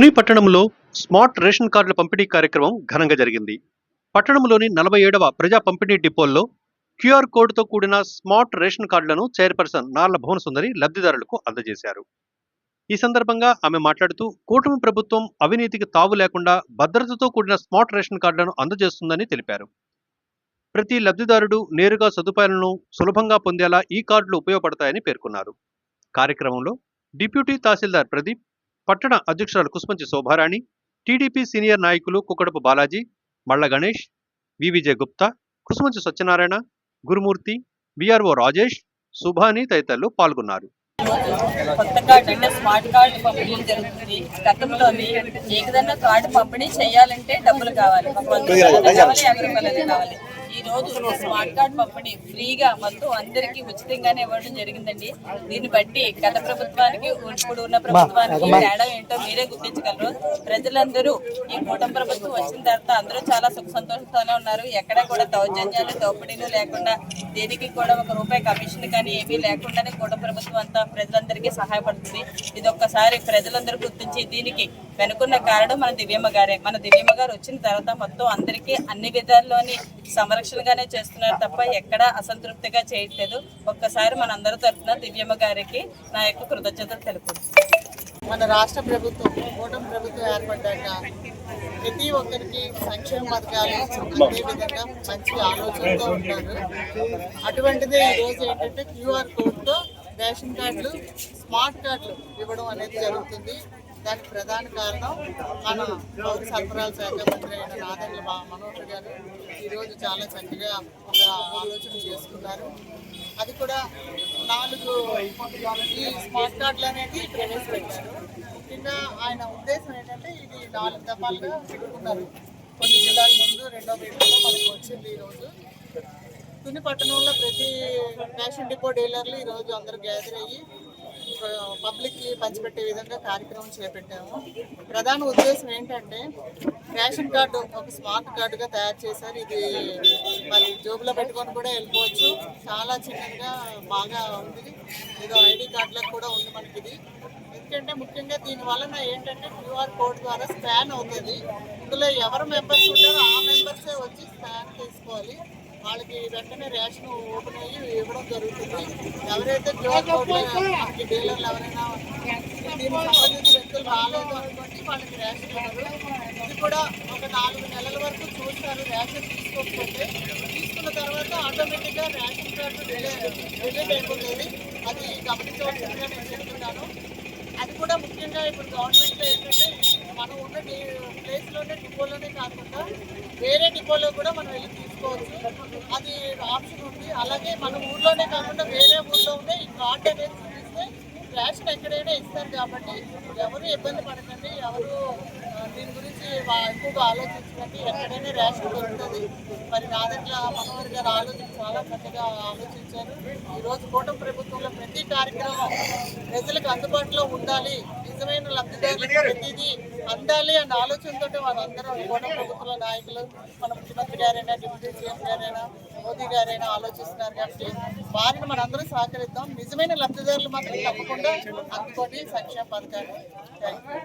తుని పట్టణంలో smart ration కార్డుల పంపిణీ కార్యక్రమం ఘనంగా జరిగింది. పట్టణంలోని నలభై ఏడవ ప్రజా పంపిణీ డిపోల్లో క్యూఆర్ కోడ్తో కూడిన స్మార్ట్ రేషన్ కార్డులను చైర్పర్సన్ నార్ల భువన సుందరి లబ్ధిదారులకు అందజేశారు. ఈ సందర్భంగా ఆమె మాట్లాడుతూ కూటమి ప్రభుత్వం అవినీతికి తావు లేకుండా భద్రతతో కూడిన స్మార్ట్ రేషన్ కార్డులను అందజేస్తుందని తెలిపారు. ప్రతి లబ్ధిదారుడు నేరుగా సదుపాయాలను సులభంగా పొందేలా ఈ కార్డులు ఉపయోగపడతాయని పేర్కొన్నారు. కార్యక్రమంలో డిప్యూటీ తహసీల్దార్ ప్రదీప్ పట్టణ అధ్యక్షురాలు కుస్మంచి శోభారాణి టీడీపీ సీనియర్ నాయకులు కుక్కడపు బాలాజీ మళ్ళ గణేష్ వివిజే గుప్తా కుసుమంచి సత్యనారాయణ గురుమూర్తి విఆర్ఓ రాజేష్ సుభాని తదితరులు పాల్గొన్నారు. కొత్త కార్డు అంటే స్మార్ట్ కార్డు పంపిణీ జరుగుతుంది. గతంలోని ఏదైనా కార్డు పంపిణీ చేయాలంటే డబ్బులు కావాలి. కావాలి. ఈ రోజు స్మార్ట్ కార్డు పంపిణీ ఫ్రీగా మొత్తం అందరికీ ఉచితంగానే ఇవ్వడం జరిగిందండి. దీన్ని బట్టి గత ప్రభుత్వానికి ఇప్పుడు ఉన్న ప్రభుత్వానికి తేడా ఏంటో మీరే గుర్తించగలరు. ప్రజలందరూ ఈ కూటమి ప్రభుత్వం వచ్చిన తర్వాత అందరూ చాలా సుఖ సంతోషంతోనే ఉన్నారు. ఎక్కడా కూడా దౌర్జన్యాలు దోపిడీలు లేకుండా దేనికి కూడా ఒక రూపాయి కమిషన్ కానీ ఏమీ లేకుండానే కూటమి ప్రభుత్వం అంతా ప్రజలందరికీ సహాయపడుతుంది. ఇది ఒక్కసారి ప్రజలందరూ గుర్తించి దీనికి వెనుకున్న కారణం మన దివ్యమ్మ గారే. మన దివ్యమ్మ గారు వచ్చిన తర్వాత మొత్తం అందరికీ అన్ని విధాల్లోని గానే చేస్తున్నారు తప్ప ఎక్కడ అసంతృప్తిగా చేయట్లేదు. ఒక్కసారి మన అందరి తరఫున దివ్యమ్మ గారికి నా యొక్క కృతజ్ఞతలు తెలుపు మన రాష్ట్ర ప్రభుత్వం కూటమి ప్రభుత్వం ఏర్పడ్డాక ప్రతి ఒక్కరికి సంక్షేమ పథకాలు అదేవిధంగా మంచి ఆలోచనతో ఉంటారు. అటువంటిదే ఈరోజు ఏంటంటే క్యూఆర్ కోడ్తో రేషన్ కార్డులు స్మార్ట్ కార్డులు ఇవ్వడం అనేది జరుగుతుంది. దానికి ప్రధాన కారణం మన పౌర సరఫరాల శాఖ మంత్రి అయిన నాదెండ్ల మనోహర్ గారు ఈరోజు చాలా చక్కగా ఒక ఆలోచన చేసుకున్నారు. అది కూడా నాలుగు ఈ స్మార్ట్ కార్డులు అనేది ప్రవేశపెట్టారు. ముఖ్యంగా ఆయన ఉద్దేశం ఏంటంటే ఇది నాలుగు దఫాలుగా పెట్టుకున్నారు. కొన్ని జిల్లాల ముందు రెండో విడతలో మనకు వచ్చింది ఈరోజు తుని పట్టణంలో ప్రతి రేషన్ డిపో డీలర్లు ఈరోజు అందరూ గ్యాదర్ అయ్యి పబ్లిక్కి పంచిపెట్టే విధంగా కార్యక్రమం చేపట్టాము. ప్రధాన ఉద్దేశం ఏంటంటే రేషన్ కార్డు ఒక స్మార్ట్ కార్డుగా తయారు చేశారు. ఇది మరి జోబులో పెట్టుకొని కూడా వెళ్ళిపోవచ్చు. చాలా చిన్నగా బాగా ఉంది. ఏదో ఐడి కార్డులకు కూడా ఉంది మనకి ఇది ఎందుకంటే ముఖ్యంగా దీని వలన ఏంటంటే క్యూఆర్ కోడ్ ద్వారా స్కాన్ అవుతుంది. ఇందులో ఎవరు మెంబర్స్ ఉంటారో ఆ మెంబర్సే వచ్చి స్కాన్ చేసుకోవాలి. వాళ్ళకి వెంటనే రేషన్ ఓపెన్ అయ్యి ఇవ్వడం జరుగుతుంది. ఎవరైతే క్యూఆర్ కోడ్ మనకి డీలర్లు ఎవరైనా దీనికి సంబంధించిన వ్యక్తులు రాలేదు అనుకోండి వాళ్ళకి రేషన్ ఇవ్వరు. ఇది కూడా ఒక నాలుగు నెలల వరకు చూస్తారు రేషన్ తీసుకోకపోతే. తీసుకున్న తర్వాత ఆటోమేటిక్గా రేషన్ కార్డు రిలీజ్ అయిపోతుంది. అది గమనించవలసిందిగా నేను చెప్తున్నాను. అది కూడా ముఖ్యంగా ఇప్పుడు గవర్నమెంట్ ఏంటంటే మనం ఉన్న ప్లేస్ ప్లేస్లోనే డిపోలోనే కాకుండా వేరే డిపోలో కూడా మనం వెళ్ళి తీసుకోవచ్చు. అది ఆప్షన్ ఉంది. అలాగే మన ఊర్లోనే కాకుండా వేరే ఊర్లో ఉండే ఈ కార్డ్ రేషన్ ఎక్కడైనా ఇస్తారు కాబట్టి ఎవరు ఇబ్బంది పడకండి ఎవరు దీని గురించి ఎక్కువగా ఆలోచించకండి. ఎక్కడైనా రేషన్ దొరుకుతుంది. మరి నాదట్ల మనోహర్ గారు ఆలోచన చాలా చక్కగా ఆలోచించారు. ఈరోజు కూటమి ప్రభుత్వంలో ప్రతి కార్యక్రమం ప్రజలకు అందుబాటులో ఉండాలి. నిజమైన లబ్ధిదారులకు ప్రతిదీ అందాలి అన్న ఆలోచనతో వాళ్ళందరూ కూడా ప్రభుత్వ నాయకులు మన ముఖ్యమంత్రి గారైనా డిప్యూటీ సీఎం గారైనా మోదీ గారైనా ఆలోచిస్తున్నారు కాబట్టి వారిని మనందరం సహకరిద్దాం. నిజమైన లబ్ధిదారులు మాత్రం తప్పకుండా అందుకోండి సంక్షేమ పథకాన్ని థ్యాంక్ యూ